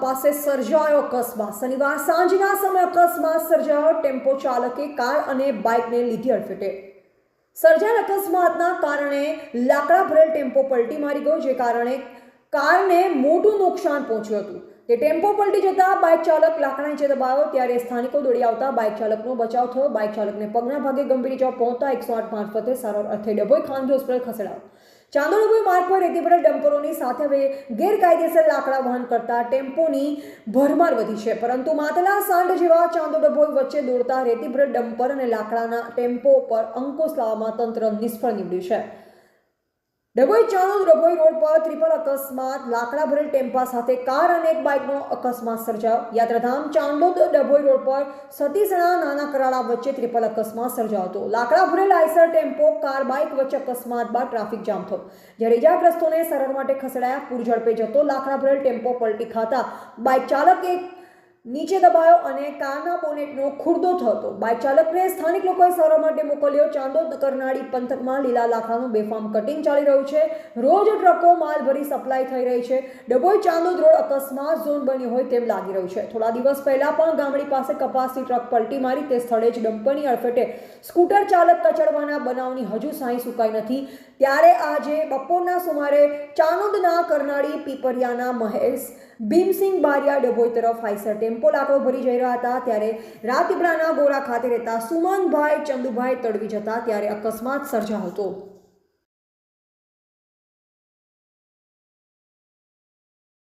પાસે સર્જાયો અકસ્માત શનિવાર સાંજના સમયે અકસ્માત સર્જાયો. ટેમ્પો ચાલકે કાર અને બાઇકને લીધી અડફેટે. સર્જાયેલ અકસ્માતના કારણે લાકડા ભરેલ ટેમ્પો પલટી મારી ગયો, જે કારણે કારને મોટું નુકસાન પહોંચ્યું હતું. તે ટેમ્પો પલટી જતા બાઇક ચાલક લાકડા નીચે દબાવ્યો ત્યારે સ્થાનિકો દોડી આવતા બાઇક ચાલકનો બચાવ થયો. બાઇક ચાલકને પગના ભાગે ગંભીર ઇજાઓ પહોંચતા એકસો આઠ મારફતે સારવાર અર્થે ડભોઈ ખાનગી હોસ્પિટલ ખસેડાયો. ચાંદોડ ડભોઈ માર્ગ પર રેતી ભરેલ ડમ્પરોની સાથે હવે ગેરકાયદેસર લાકડા વહન કરતા ટેમ્પોની ભરમાર વધી છે. પરંતુ માતલા સાંડ જેવા ચાંદોડભોઈ વચ્ચે દોડતા રેતી ભરેલ ડમ્પર અને લાકડાના ટેમ્પો પર અંકુશ લાવવામાં તંત્ર નિષ્ફળ નીવડ્યું છે. ડભોઈ ચાણોદ ડભોઈ રોડ પર ત્રિપલ અકસ્માત. લાકડા ભરેલ ટેમ્પા સાથે કાર અને એક બાઇકનો અકસ્માત સર્જાયો. યાત્રાધામ ચાંદોદ ડભોઈ રોડ પર સતીસણા નાના કરાળા વચ્ચે ત્રિપલ અકસ્માત સર્જાયો હતો. લાકડા ભરેલ આઈસર ટેમ્પો, કાર, બાઇક વચ્ચે અકસ્માત બાદ ટ્રાફિક જામ થયો. જ્યારે ઇજાગ્રસ્તોને સારવાર માટે ખસેડાયા પૂર ઝડપે જતો લાકડા ભરેલ ટેમ્પો પલટી ખાતા બાઇક ચાલકે નીચે દબાયો અને કારના બોનેટનો ખુરદો થતો. બાઇક ચાલકને સ્થાનિક લોકોએ સારવાર માટે મોકલ્યો. ચાંદોદ કરનાળી પંથકમાં લીલા લાખાનું બેફામ કટિંગ ચાલી રહ્યું છે. રોજ ટ્રકો માલ ભરી સપ્લાય થઈ રહી છે. ડભોઈ ચાંદોદ રોડ અકસ્માત ઝોન બની હોય તેમ લાગી રહ્યું છે. થોડા દિવસ પહેલા પણ ગામડી પાસે કપાસની ટ્રક પલટી મારી. તે સ્થળે જ ડમ્પરની અડફેટે સ્કૂટર ચાલક કચડવાના બનાવની હજુ સાંઈ સુકાઈ નથી. ત્યારે આજે બપોરના સુમારે ચાંદોદના કરનાળી પીપરિયાના મહેશ ભીમસિંહ બારિયા ડભોઈ તરફ આઈસર ટેમ્પો લાકડો ભરી જઈ રહ્યા હતા ત્યારે રાજપીપળાના ગોરા ખાતે રહેતા સુમનભાઈ ચંદુભાઈ તડવી જતા ત્યારે અકસ્માત સર્જાયો હતો.